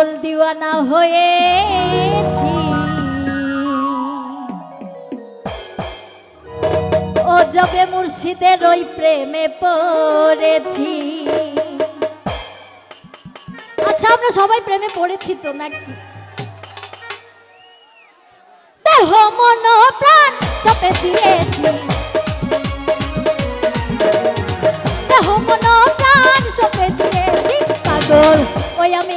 পাগল দিওয়ানা হয়েছি ও যবে মুর্শিদের ওই প্রেমে পড়েছি। আচ্ছা আমরা সবাই প্রেমে পড়েছি তো নাকি? দেহ, মন, প্রাণ চপে দিয়েছি। দেহ, মন, প্রাণ চপে দিয়েছি। পাগল, ওই আমি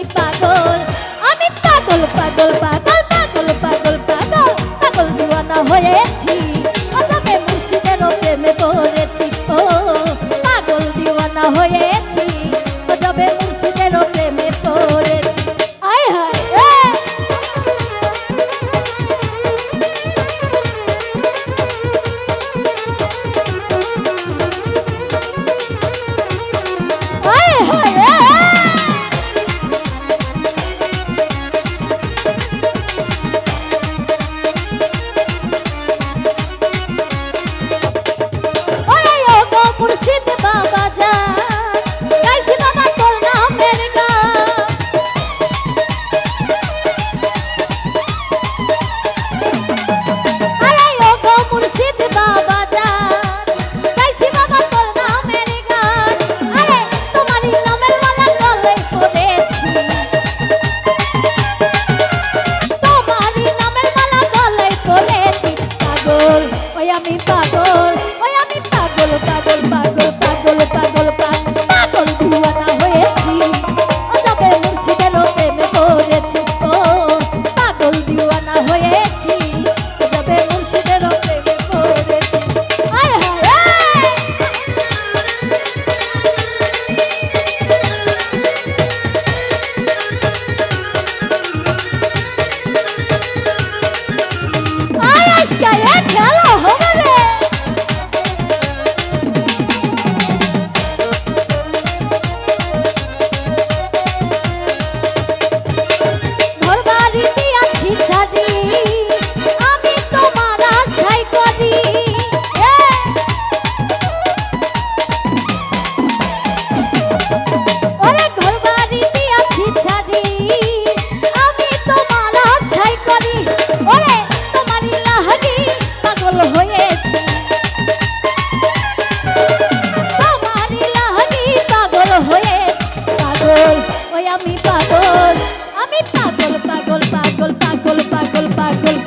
Gracias.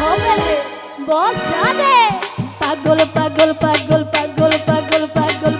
হবে বসাবে। পাগল পাগল পাগল পাগল পাগল পাগল